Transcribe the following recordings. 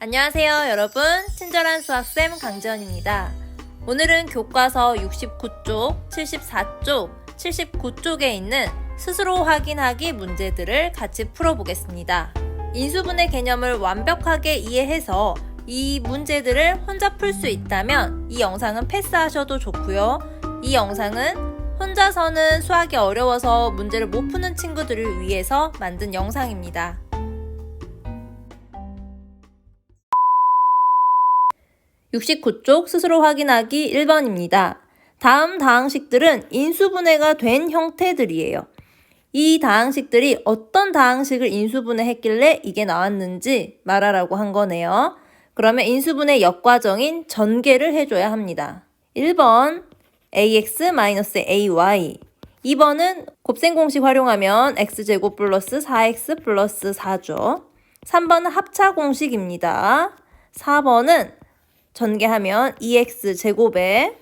안녕하세요, 여러분. 친절한 수학쌤 강지연입니다. 오늘은 교과서 69쪽, 74쪽, 79쪽에 있는 스스로 확인하기 문제들을 같이 풀어보겠습니다. 인수분해 개념을 완벽하게 이해해서 이 문제들을 혼자 풀 수 있다면 이 영상은 패스하셔도 좋고요. 이 영상은 혼자서는 수학이 어려워서 문제를 못 푸는 친구들을 위해서 만든 영상입니다. (69쪽) 스스로 확인하기 1번입니다. 다음 다항식들은 인수분해가 된 형태들이에요. 이 다항식들이 어떤 다항식을 인수분해했길래 이게 나왔는지 말하라고 한 거네요. 그러면 인수분해 역과정인 전개를 해줘야 합니다. 1번 ax-ay 2번은 곱셈 공식 활용하면 x제곱 플러스 4x 플러스 4죠. 3번은 합차 공식입니다. 4번은 전개하면 2x 제곱에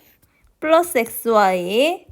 플러스 xy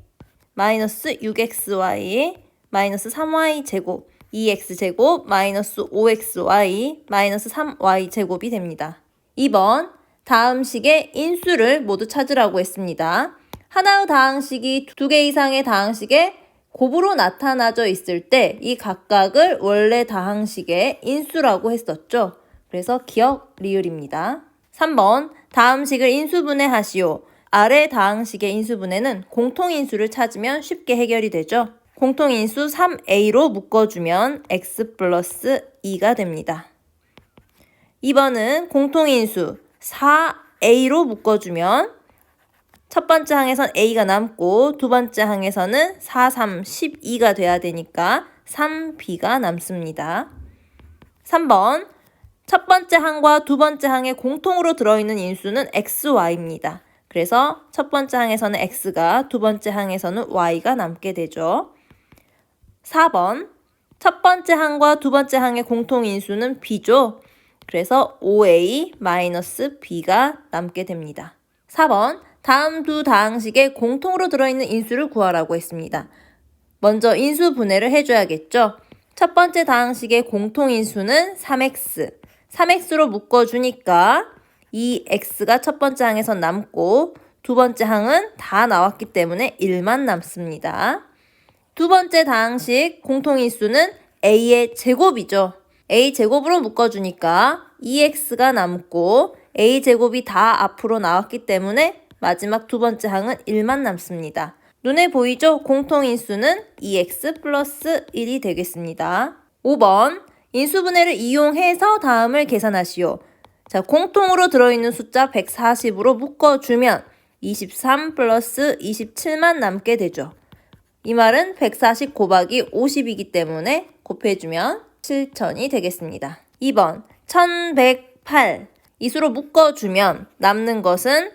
마이너스 6xy 마이너스 3y 제곱 2x 제곱 마이너스 5xy 마이너스 3y 제곱이 됩니다. 2번 다음 식의 인수를 모두 찾으라고 했습니다. 하나의 다항식이 두 개 이상의 다항식에 곱으로 나타나져 있을 때 이 각각을 원래 다항식의 인수라고 했었죠. 그래서 기억 리을입니다. 3번 다음식을 인수분해하시오. 아래 다항식의 인수분해는 공통인수를 찾으면 쉽게 해결이 되죠. 공통인수 3a로 묶어주면 x 플러스 2가 됩니다. 2번은 공통인수 4a로 묶어주면 첫 번째 항에선 a가 남고 두 번째 항에서는 4, 3, 12가 돼야 되니까 3b가 남습니다. 3번 첫 번째 항과 두 번째 항에 공통으로 들어있는 인수는 xy입니다. 그래서 첫 번째 항에서는 x가 두 번째 항에서는 y가 남게 되죠. 4번 첫 번째 항과 두 번째 항의 공통 인수는 b죠. 그래서 5a-b가 남게 됩니다. 4번 다음 두 다항식에 공통으로 들어있는 인수를 구하라고 했습니다. 먼저 인수 분해를 해줘야겠죠. 첫 번째 다항식의 공통 인수는 3x. 3x로 묶어주니까 이 x가 첫 번째 항에서 남고 두 번째 항은 다 나왔기 때문에 1만 남습니다. 두 번째 다항식 공통인수는 a의 제곱이죠. a 제곱으로 묶어주니까 2x가 남고 a 제곱이 다 앞으로 나왔기 때문에 마지막 두 번째 항은 1만 남습니다. 눈에 보이죠? 공통인수는 2x 플러스 1이 되겠습니다. 5번 인수분해를 이용해서 다음을 계산하시오. 자, 공통으로 들어있는 숫자 140으로 묶어주면 23 플러스 27만 남게 되죠. 이 말은 140 곱하기 50이기 때문에 곱해주면 7000이 되겠습니다. 2번 1108 이수로 묶어주면 남는 것은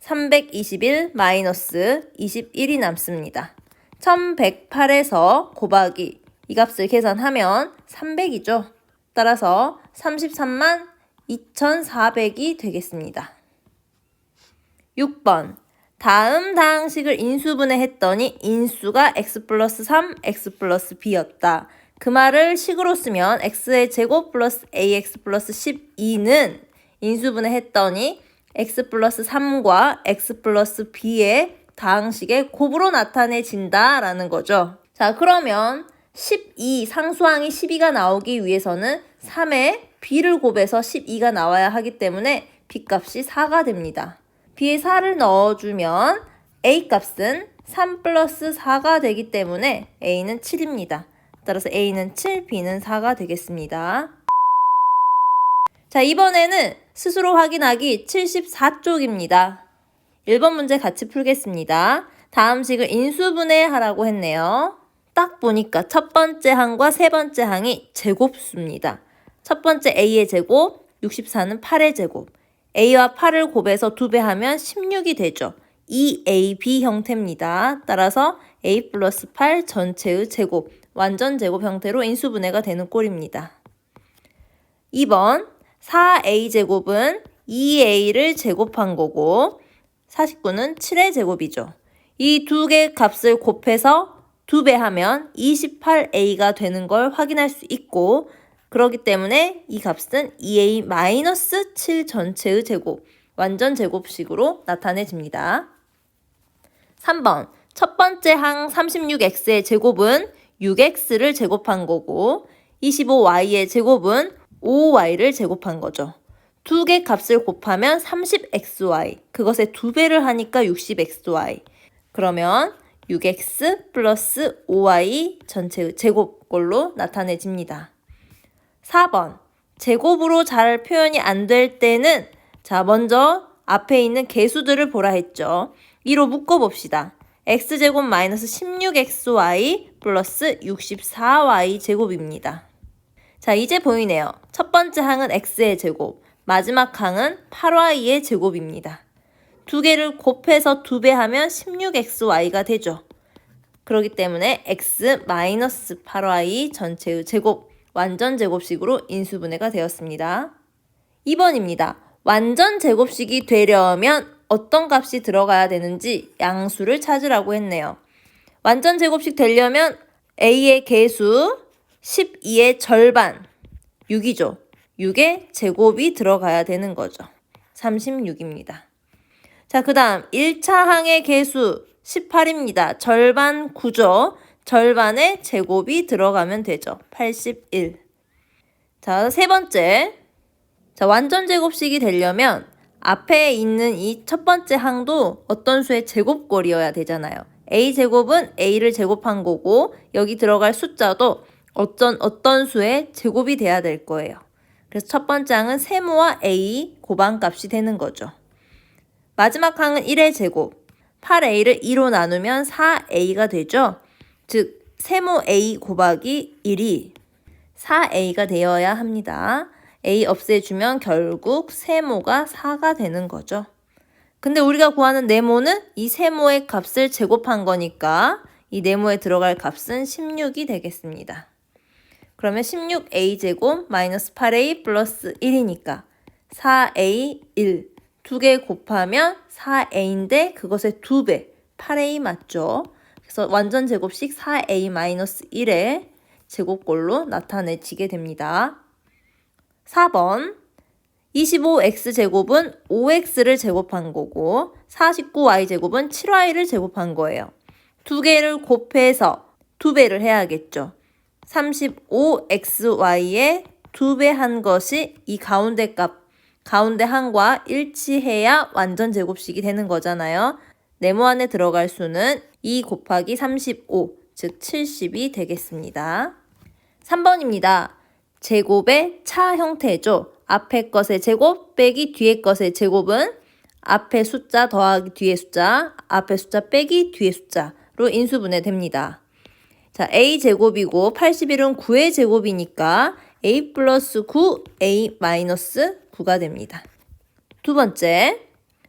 321 마이너스 21이 남습니다. 1108에서 곱하기 이 값을 계산하면 300이죠. 따라서 33만 2400이 되겠습니다. 6번 다음 다항식을 인수분해 했더니 인수가 x 플러스 3, x 플러스 b였다. 그 말을 식으로 쓰면 x의 제곱 플러스 ax 플러스 12는 인수분해 했더니 x 플러스 3과 x 플러스 b의 다항식의 곱으로 나타내진다라는 거죠. 자, 그러면 12, 상수항이 12가 나오기 위해서는 3에 b를 곱해서 12가 나와야 하기 때문에 b 값이 4가 됩니다. b에 4를 넣어주면 a 값은 3 플러스 4가 되기 때문에 a는 7입니다. 따라서 a는 7, b는 4가 되겠습니다. 자, 이번에는 스스로 확인하기 74쪽입니다. 1번 문제 같이 풀겠습니다. 다음 식을 인수분해하라고 했네요. 딱 보니까 첫 번째 항과 세 번째 항이 제곱수입니다. 첫 번째 a의 제곱, 64는 8의 제곱. a와 8을 곱해서 2배 하면 16이 되죠. 2ab 형태입니다. 따라서 a 플러스 8 전체의 제곱, 완전 제곱 형태로 인수분해가 되는 꼴입니다. 2번 4a 제곱은 2a를 제곱한 거고 49는 7의 제곱이죠. 이 두 개 값을 곱해서 2배 하면 28a가 되는 걸 확인할 수 있고 그렇기 때문에 이 값은 2a-7 전체의 제곱, 완전 제곱식으로 나타내집니다. 3번. 첫 번째 항 36x의 제곱은 6x를 제곱한 거고 25y의 제곱은 5y를 제곱한 거죠. 두 개 값을 곱하면 30xy. 그것의 두 배를 하니까 60xy. 그러면 6x 플러스 5y 전체의 제곱꼴로 나타내집니다. 4번. 제곱으로 잘 표현이 안 될 때는 자, 먼저 앞에 있는 개수들을 보라 했죠. 2로 묶어봅시다. x제곱 마이너스 16xy 플러스 64y 제곱입니다. 자, 이제 보이네요. 첫 번째 항은 x의 제곱, 마지막 항은 8y의 제곱입니다. 두 개를 곱해서 두 배 하면 16xy가 되죠. 그렇기 때문에 x 마이너스 8y 전체의 제곱, 완전 제곱식으로 인수분해가 되었습니다. 2번입니다. 완전 제곱식이 되려면 어떤 값이 들어가야 되는지 양수를 찾으라고 했네요. 완전 제곱식 되려면 a의 개수 12의 절반 6이죠. 6의 제곱이 들어가야 되는 거죠. 36입니다. 자, 그 다음 1차 항의 개수 18입니다. 절반 9죠. 절반의 제곱이 들어가면 되죠. 81. 자, 세 번째. 자, 완전 제곱식이 되려면 앞에 있는 이 첫 번째 항도 어떤 수의 제곱꼴이어야 되잖아요. a 제곱은 a를 제곱한 거고 여기 들어갈 숫자도 어떤 어떤 수의 제곱이 돼야 될 거예요. 그래서 첫 번째 항은 세모와 a 고방값이 되는 거죠. 마지막 항은 1의 제곱. 8a를 2로 나누면 4a가 되죠. 즉 세모 a 곱하기 1이 4a가 되어야 합니다. a 없애주면 결국 세모가 4가 되는 거죠. 근데 우리가 구하는 네모는 이 세모의 값을 제곱한 거니까 이 네모에 들어갈 값은 16이 되겠습니다. 그러면 16a 제곱 마이너스 8a 플러스 1이니까 4a 1. 두 개 곱하면 4a인데 그것의 두 배, 8a 맞죠? 그래서 완전 제곱식 4a 마이너스 1의 제곱꼴로 나타내지게 됩니다. 4번 25x제곱은 5x를 제곱한 거고 49y제곱은 7y를 제곱한 거예요. 두 개를 곱해서 두 배를 해야겠죠. 35xy의 두배 한 것이 이 가운데 값, 가운데 항과 일치해야 완전 제곱식이 되는 거잖아요. 네모 안에 들어갈 수는 2 곱하기 35, 즉 70이 되겠습니다. 3번입니다. 제곱의 차 형태죠. 앞에 것의 제곱 빼기 뒤에 것의 제곱은 앞에 숫자 더하기 뒤에 숫자, 앞에 숫자 빼기 뒤에 숫자로 인수분해 됩니다. 자, a 제곱이고 81은 9의 제곱이니까 a 플러스 9, a 마이너스 9가 됩니다. 두 번째,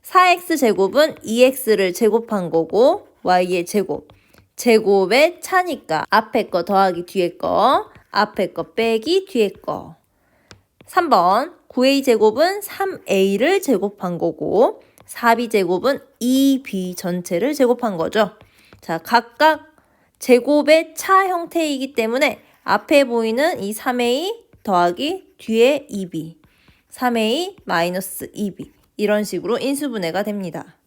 4x 제곱은 2x를 제곱한 거고 y의 제곱. 제곱의 차니까 앞에 거 더하기 뒤에 거, 앞에 거 빼기 뒤에 거. 3번 9a 제곱은 3a를 제곱한 거고 4b 제곱은 2b 전체를 제곱한 거죠. 자, 각각 제곱의 차 형태이기 때문에 앞에 보이는 이 3a 더하기 뒤에 2b, 3a 마이너스 2b 이런 식으로 인수분해가 됩니다.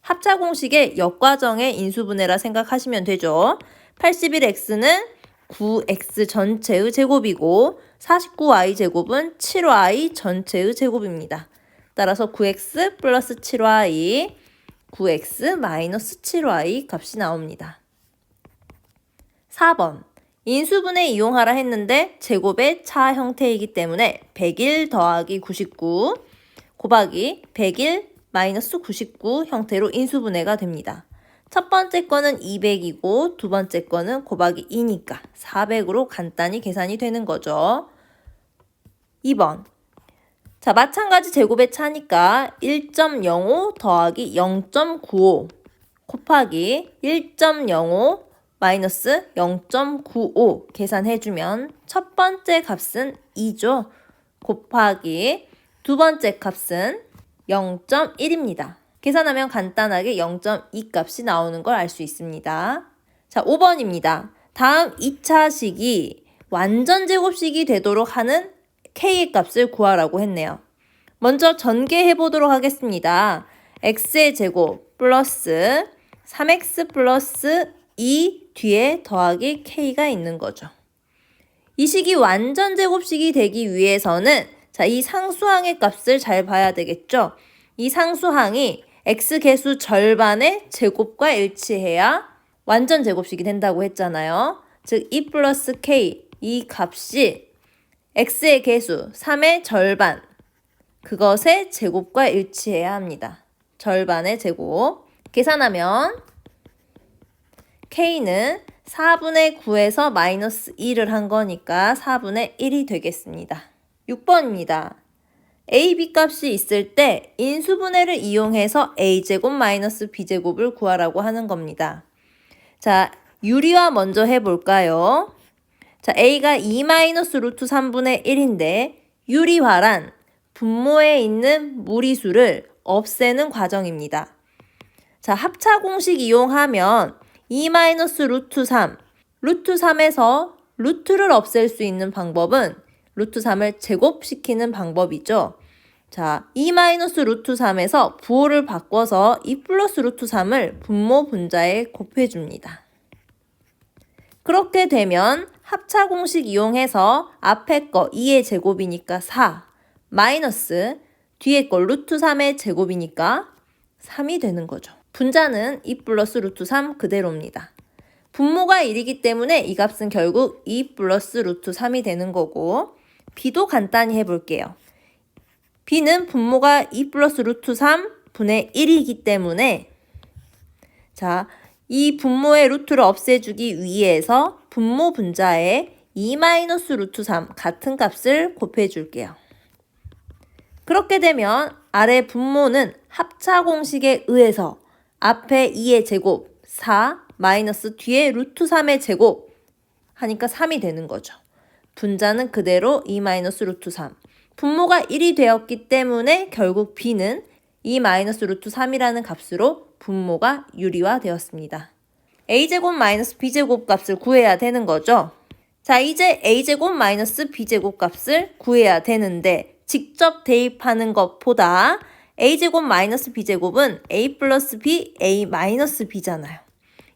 합차 공식의 역과정의 인수분해라 생각하시면 되죠. 81x는 9x 전체의 제곱이고 49y 제곱은 7y 전체의 제곱입니다. 따라서 9x 플러스 7y, 9x 마이너스 7y 값이 나옵니다. 4번 인수분해 이용하라 했는데 제곱의 차 형태이기 때문에 101 더하기 99 곱하기 101 마이너스 99 형태로 인수분해가 됩니다. 첫 번째 거는 200이고 두 번째 거는 곱하기 2니까 400으로 간단히 계산이 되는 거죠. 2번. 자, 마찬가지 제곱의 차니까 1.05 더하기 0.95 곱하기 1.05 마이너스 0.95 계산해주면 첫 번째 값은 2죠. 곱하기 두 번째 값은 0.1입니다. 계산하면 간단하게 0.2 값이 나오는 걸 알 수 있습니다. 자, 5번입니다. 다음 2차식이 완전 제곱식이 되도록 하는 k의 값을 구하라고 했네요. 먼저 전개해 보도록 하겠습니다. x의 제곱 플러스 3x 플러스 2 뒤에 더하기 k가 있는 거죠. 이 식이 완전 제곱식이 되기 위해서는 자, 이 상수항의 값을 잘 봐야 되겠죠? 이 상수항이 x 개수 절반의 제곱과 일치해야 완전 제곱식이 된다고 했잖아요. 즉, 2 플러스 k 이 값이 x의 개수 3의 절반 그것의 제곱과 일치해야 합니다. 절반의 제곱. 계산하면 k는 4분의 9에서 마이너스 1을 한 거니까 4분의 1이 되겠습니다. 6번입니다. a, b 값이 있을 때 인수분해를 이용해서 a제곱 마이너스 b제곱을 구하라고 하는 겁니다. 자, 유리화 먼저 해볼까요? 자, a가 2 마이너스 루트 3분의 1인데 유리화란 분모에 있는 무리수를 없애는 과정입니다. 자, 합차 공식 이용하면 2 마이너스 루트 3, 루트 3에서 루트를 없앨 수 있는 방법은 루트 3을 제곱시키는 방법이죠. 자, 2 마이너스 루트 3에서 부호를 바꿔서 2 플러스 루트 3을 분모 분자에 곱해줍니다. 그렇게 되면 합차 공식 이용해서 앞에 거 2의 제곱이니까 4 마이너스 뒤에 거 루트 3의 제곱이니까 3이 되는 거죠. 분자는 2 플러스 루트 3 그대로입니다. 분모가 1이기 때문에 이 값은 결국 2 플러스 루트 3이 되는 거고 b도 간단히 해볼게요. b는 분모가 2 플러스 루트 3 분의 1이기 때문에 자, 이 분모의 루트를 없애주기 위해서 분모 분자에 2 마이너스 루트 3 같은 값을 곱해줄게요. 그렇게 되면 아래 분모는 합차 공식에 의해서 앞에 2의 제곱 4 마이너스 뒤에 루트 3의 제곱 하니까 3이 되는 거죠. 분자는 그대로 2 마이너스 루트 3. 분모가 1이 되었기 때문에 결국 b는 2 마이너스 루트 3이라는 값으로 분모가 유리화 되었습니다. a제곱 마이너스 b제곱 값을 구해야 되는 거죠. 자, 이제 a제곱 마이너스 b제곱 값을 구해야 되는데 직접 대입하는 것보다 a제곱 마이너스 b제곱은 a 플러스 b, a 마이너스 b잖아요.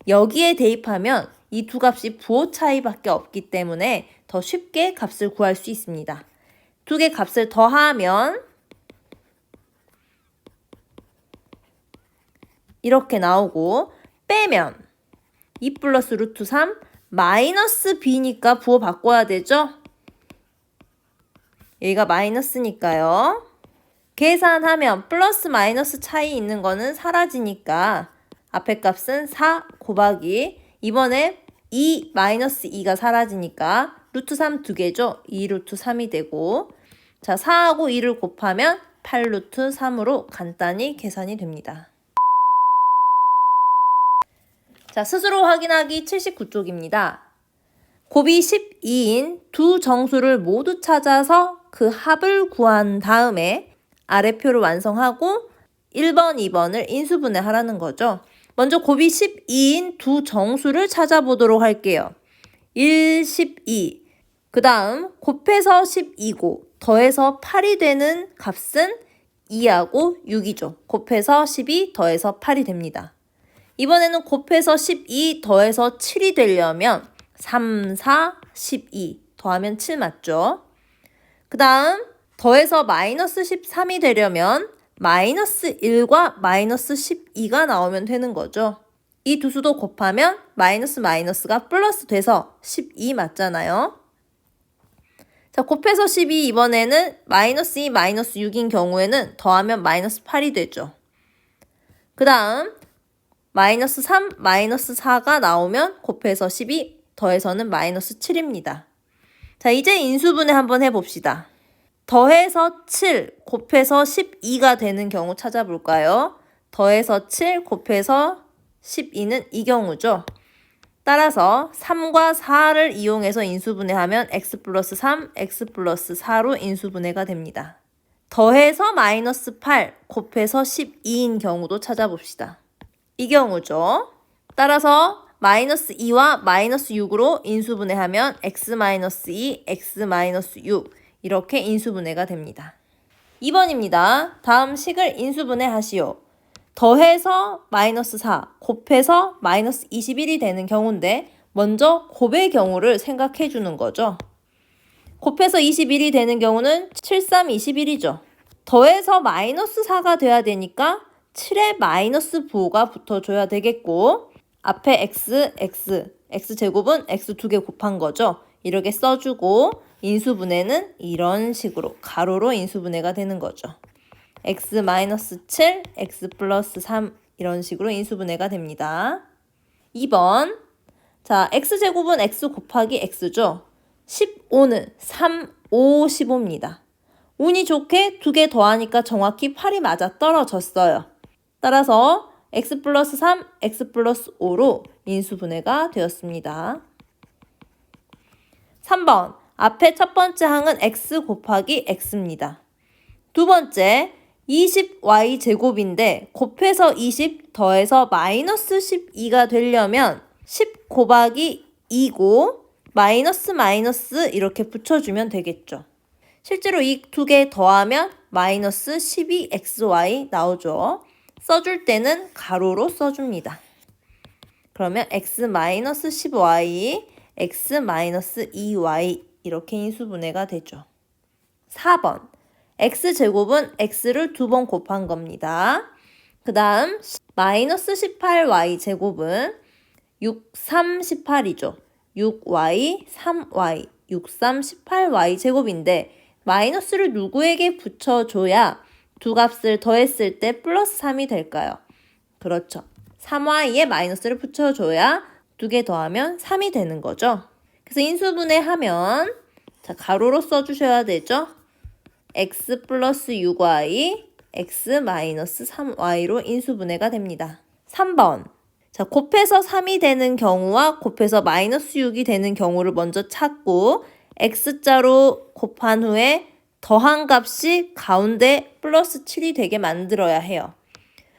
여기에 대입하면 이 두 값이 부호 차이밖에 없기 때문에 더 쉽게 값을 구할 수 있습니다. 두 개 값을 더하면 이렇게 나오고 빼면 2 플러스 루트 3 마이너스 b니까 부호 바꿔야 되죠? 여기가 마이너스니까요. 계산하면 플러스 마이너스 차이 있는 거는 사라지니까 앞에 값은 4 곱하기 이번에 2 마이너스 2가 사라지니까 루트 3 두 개죠. 2 루트 3이 되고 자 4하고 2를 곱하면 8 루트 3으로 간단히 계산이 됩니다. 자 스스로 확인하기 79쪽입니다. 곱이 12인 두 정수를 모두 찾아서 그 합을 구한 다음에 아래표를 완성하고 1번, 2번을 인수분해 하라는 거죠. 먼저 곱이 12인 두 정수를 찾아보도록 할게요. 1, 12. 그 다음 곱해서 12고 더해서 8이 되는 값은 2하고 6이죠. 곱해서 12 더해서 8이 됩니다. 이번에는 곱해서 12 더해서 7이 되려면 3, 4, 12 더하면 7 맞죠? 그 다음 더해서 마이너스 13이 되려면 마이너스 1과 마이너스 12가 나오면 되는 거죠. 이 두 수도 곱하면 마이너스 마이너스가 플러스 돼서 12 맞잖아요. 자, 곱해서 12 이번에는 마이너스 2, 마이너스 6인 경우에는 더하면 마이너스 8이 되죠. 그 다음 마이너스 3, 마이너스 4가 나오면 곱해서 12, 더해서는 마이너스 7입니다. 자, 이제 인수분해 한번 해봅시다. 더해서 7 곱해서 12가 되는 경우 찾아볼까요? 더해서 7 곱해서 12는 이 경우죠. 따라서 3과 4를 이용해서 인수분해하면 x 플러스 3, x 플러스 4로 인수분해가 됩니다. 더해서 마이너스 8 곱해서 12인 경우도 찾아봅시다. 이 경우죠. 따라서 마이너스 2와 마이너스 6으로 인수분해하면 x 마이너스 2, x 마이너스 6 이렇게 인수분해가 됩니다. 2번입니다. 다음 식을 인수분해 하시오. 더해서 마이너스 4, 곱해서 마이너스 21이 되는 경우인데 먼저 곱의 경우를 생각해 주는 거죠. 곱해서 21이 되는 경우는 7, 3, 21이죠. 더해서 마이너스 4가 돼야 되니까 7에 마이너스 부호가 붙어줘야 되겠고 앞에 x, x, x제곱은 x 두 개 곱한 거죠. 이렇게 써주고 인수분해는 이런 식으로 가로로 인수분해가 되는 거죠. x 마이너스 7, x 플러스 3 이런 식으로 인수분해가 됩니다. 2번 자 x제곱은 x 곱하기 x죠. 15는 3, 5, 15입니다. 운이 좋게 두 개 더하니까 정확히 8이 맞아 떨어졌어요. 따라서 x 플러스 3, x 플러스 5로 인수분해가 되었습니다. 3번 앞에 첫 번째 항은 x 곱하기 x입니다. 두 번째 20y 제곱인데 곱해서 20 더해서 마이너스 12가 되려면 10 곱하기 2고 마이너스 마이너스 이렇게 붙여주면 되겠죠. 실제로 이 두 개 더하면 마이너스 12xy 나오죠. 써줄 때는 가로로 써줍니다. 그러면 x 마이너스 10y, x 마이너스 2y 이렇게 인수분해가 되죠. 4번 x제곱은 x를 두 번 곱한 겁니다. 그 다음 마이너스 18y 제곱은 6, 3, 18이죠. 6y, 3y, 6, 3, 18y 제곱인데 마이너스를 누구에게 붙여줘야 두 값을 더했을 때 플러스 3이 될까요? 그렇죠. 3y에 마이너스를 붙여줘야 두 개 더하면 3이 되는 거죠. 그래서 인수분해 하면 자 가로로 써주셔야 되죠. x 플러스 6y, x 마이너스 3y로 인수분해가 됩니다. 3번 자 곱해서 3이 되는 경우와 곱해서 마이너스 6이 되는 경우를 먼저 찾고 x자로 곱한 후에 더한 값이 가운데 플러스 7이 되게 만들어야 해요.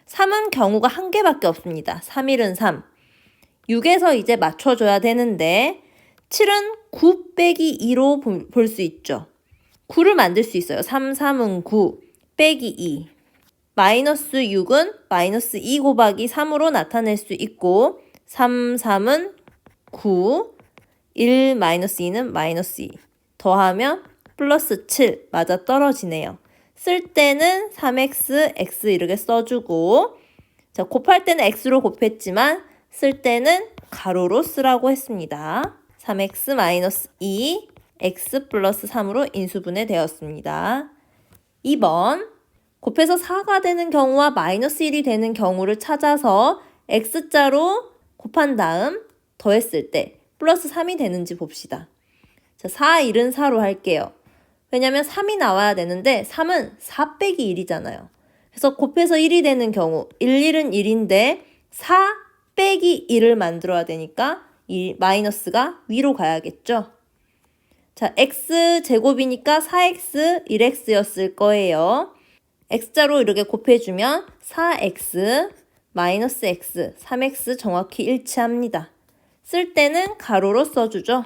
3은 경우가 한 개밖에 없습니다. 3일은 3. 6에서 이제 맞춰줘야 되는데 7은 9 빼기 2로 볼 수 있죠. 9를 만들 수 있어요. 3, 3은 9 빼기 2. 마이너스 6은 마이너스 2 곱하기 3으로 나타낼 수 있고 3, 3은 9, 1 마이너스 2는 마이너스 2. 더하면 플러스 7 맞아 떨어지네요. 쓸 때는 3x, x 이렇게 써주고 자 곱할 때는 x로 곱했지만 쓸 때는 가로로 쓰라고 했습니다. 3x 마이너스 2, x 플러스 3으로 인수분해 되었습니다. 2번 곱해서 4가 되는 경우와 마이너스 1이 되는 경우를 찾아서 x자로 곱한 다음 더했을 때 플러스 3이 되는지 봅시다. 자, 4, 1은 4로 할게요. 왜냐면 3이 나와야 되는데 3은 4 빼기 1이잖아요. 그래서 곱해서 1이 되는 경우 1, 1은 1인데 4 빼기 1을 만들어야 되니까 이 마이너스가 위로 가야겠죠. 자, x 제곱이니까 4x 1x였을 거예요. x자로 이렇게 곱해주면 4x 마이너스 x 3x 정확히 일치합니다. 쓸 때는 가로로 써주죠.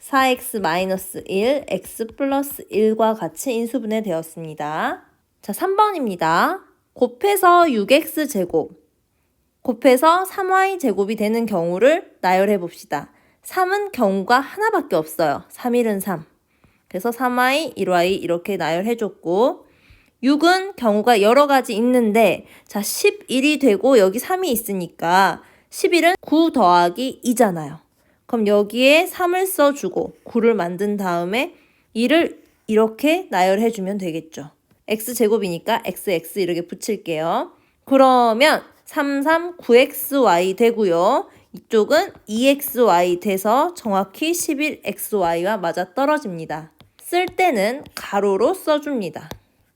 4x-1, x 플러스 1과 같이 인수분해 되었습니다. 자, 3번입니다. 곱해서 6x 제곱, 곱해서 3y 제곱이 되는 경우를 나열해 봅시다. 3은 경우가 하나밖에 없어요. 3일은 3. 그래서 3y, 1y 이렇게 나열해 줬고 6은 경우가 여러 가지 있는데 자 11이 되고 여기 3이 있으니까 11은 9 더하기 2잖아요. 그럼 여기에 3을 써주고 9를 만든 다음에 2를 이렇게 나열해 주면 되겠죠. x제곱이니까 xx 이렇게 붙일게요. 그러면 3, 3, 9xy 되고요. 이쪽은 2xy 돼서 정확히 11xy와 맞아 떨어집니다. 쓸 때는 가로로 써줍니다.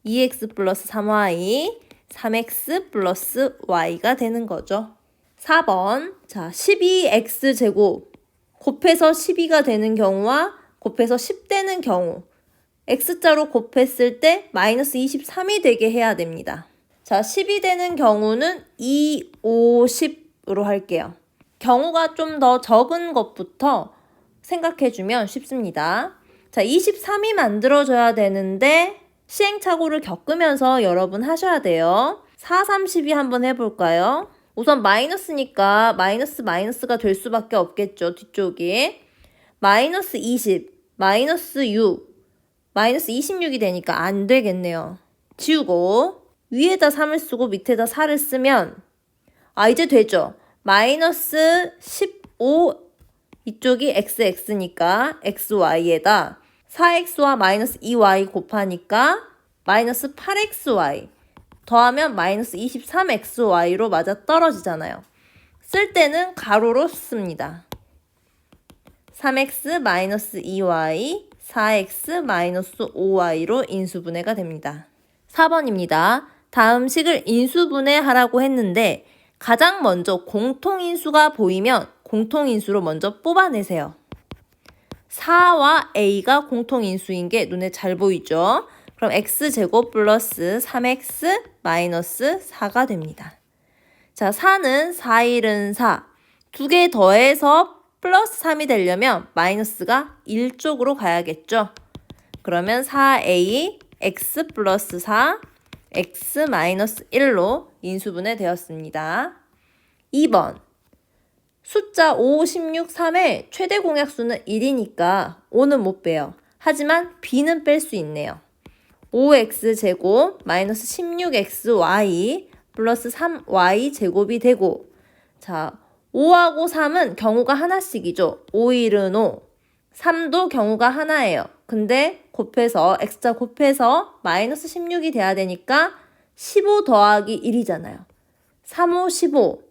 2x 플러스 3y, 3x 플러스 y가 되는 거죠. 4번. 자, 12x제곱 곱해서 12가 되는 경우와 곱해서 10 되는 경우 x자로 곱했을 때 마이너스 23이 되게 해야 됩니다. 자, 10이 되는 경우는 2, 5, 10으로 할게요. 경우가 좀 더 적은 것부터 생각해주면 쉽습니다. 자, 23이 만들어져야 되는데 시행착오를 겪으면서 여러분 하셔야 돼요. 4, 32 한번 해볼까요? 우선 마이너스니까 마이너스 마이너스가 될 수밖에 없겠죠. 뒤쪽이. 마이너스 20, 마이너스 6, 마이너스 26이 되니까 안 되겠네요. 지우고 위에다 3을 쓰고 밑에다 4를 쓰면 아 이제 되죠. 마이너스 15 이쪽이 xx니까 xy에다 4x와 마이너스 2y 곱하니까 마이너스 8xy 더하면 마이너스 23xy로 맞아 떨어지잖아요. 쓸 때는 가로로 씁니다. 3x 마이너스 2y 4x 마이너스 5y로 인수분해가 됩니다. 4번입니다. 다음 식을 인수분해하라고 했는데 가장 먼저 공통인수가 보이면 공통인수로 먼저 뽑아내세요. 4와 a가 공통인수인 게 눈에 잘 보이죠? 그럼 x제곱 플러스 3x 마이너스 4가 됩니다. 자, 4는 4일은 4. 두 개 더해서 플러스 3이 되려면 마이너스가 1쪽으로 가야겠죠? 그러면 4a x 플러스 4 x 마이너스 1로 인수분해 되었습니다. 2번 숫자 5, 16, 3의 최대 공약수는 1이니까 5는 못 빼요. 하지만 b는 뺄 수 있네요. 5x 제곱 마이너스 16xy 플러스 3y 제곱이 되고 자 5하고 3은 경우가 하나씩이죠. 5일은 5, 3도 경우가 하나예요. 근데 곱해서 x자 곱해서 마이너스 16이 돼야 되니까 15 더하기 1이잖아요. 3, 5, 15,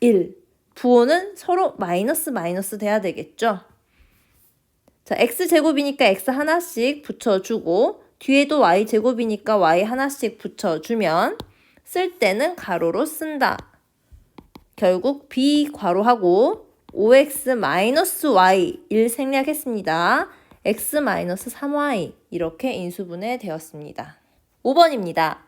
1. 부호는 서로 마이너스 마이너스 돼야 되겠죠. 자, x제곱이니까 x 하나씩 붙여주고 뒤에도 y제곱이니까 y 하나씩 붙여주면 쓸 때는 가로로 쓴다. 결국 b 괄호하고 5x 마이너스 y 1 생략했습니다. X 마이너스 3y 이렇게 인수분해 되었습니다. 5번입니다.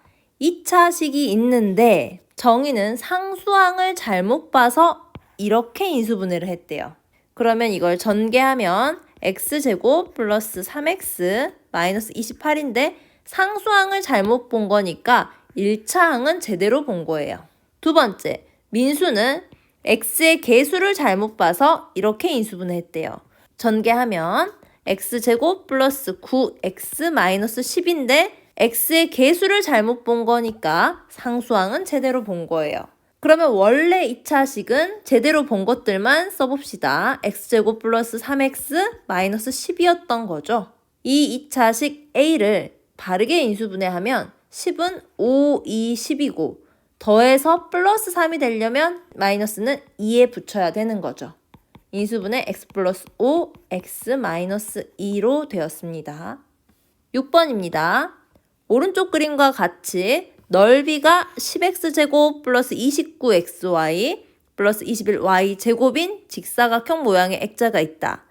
2차 식이 있는데 정의는 상수항을 잘못 봐서 이렇게 인수분해를 했대요. 그러면 이걸 전개하면 x제곱 플러스 3x 마이너스 28인데 상수항을 잘못 본 거니까 1차 항은 제대로 본 거예요. 두 번째, 민수는 x의 개수를 잘못 봐서 이렇게 인수분해 했대요. 전개하면 x제곱 플러스 9x 마이너스 10인데 x의 개수를 잘못 본 거니까 상수항은 제대로 본 거예요. 그러면 원래 2차식은 제대로 본 것들만 써봅시다. x제곱 플러스 3x 마이너스 10이었던 거죠. 이 2차식 a를 바르게 인수분해하면 10은 5, 2, 10이고 더해서 플러스 3이 되려면 마이너스는 2에 붙여야 되는 거죠. 인수분해 x 플러스 5, x 마이너스 2로 되었습니다. 6번입니다. 오른쪽 그림과 같이 넓이가 10x제곱 플러스 29xy 플러스 21y 제곱인 직사각형 모양의 액자가 있다.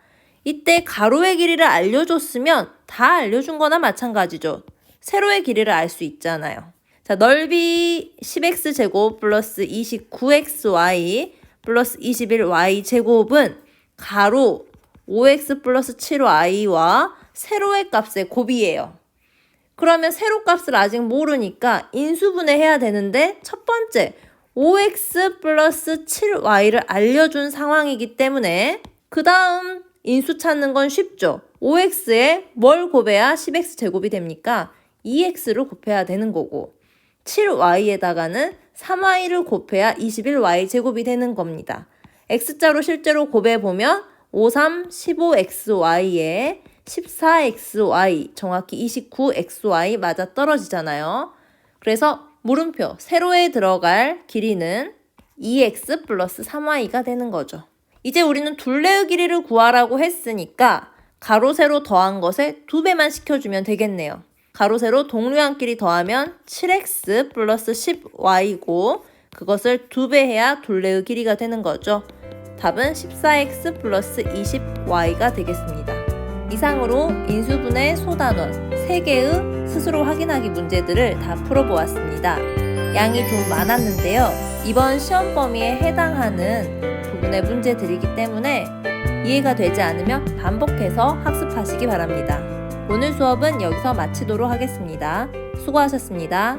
이때 가로의 길이를 알려줬으면 다 알려준 거나 마찬가지죠. 세로의 길이를 알 수 있잖아요. 자, 넓이 10x제곱 플러스 29xy 플러스 21y 제곱은 가로 5x 플러스 7y와 세로의 값의 곱이에요. 그러면 세로 값을 아직 모르니까 인수분해 해야 되는데 첫 번째 5x 플러스 7y를 알려준 상황이기 때문에 그 다음 인수 찾는 건 쉽죠. 5x에 뭘 곱해야 10x 제곱이 됩니까? 2x를 곱해야 되는 거고 7y에다가는 3y를 곱해야 21y 제곱이 되는 겁니다. x자로 실제로 곱해보면 5, 3, 15xy에 14xy, 정확히 29xy 맞아 떨어지잖아요. 그래서 물음표, 세로에 들어갈 길이는 2x 플러스 3y가 되는 거죠. 이제 우리는 둘레의 길이를 구하라고 했으니까 가로, 세로 더한 것에 두 배만 시켜주면 되겠네요. 가로, 세로 동류한끼리 더하면 7x 플러스 10y고 그것을 두 배 해야 둘레의 길이가 되는 거죠. 답은 14x 플러스 20y가 되겠습니다. 이상으로 인수분해 소단원 3개의 스스로 확인하기 문제들을 다 풀어보았습니다. 양이 좀 많았는데요. 이번 시험 범위에 해당하는 부분 부분의 문제 드리기 때문에 이해가 되지 않으면 반복해서 학습하시기 바랍니다. 오늘 수업은 여기서 마치도록 하겠습니다. 수고하셨습니다.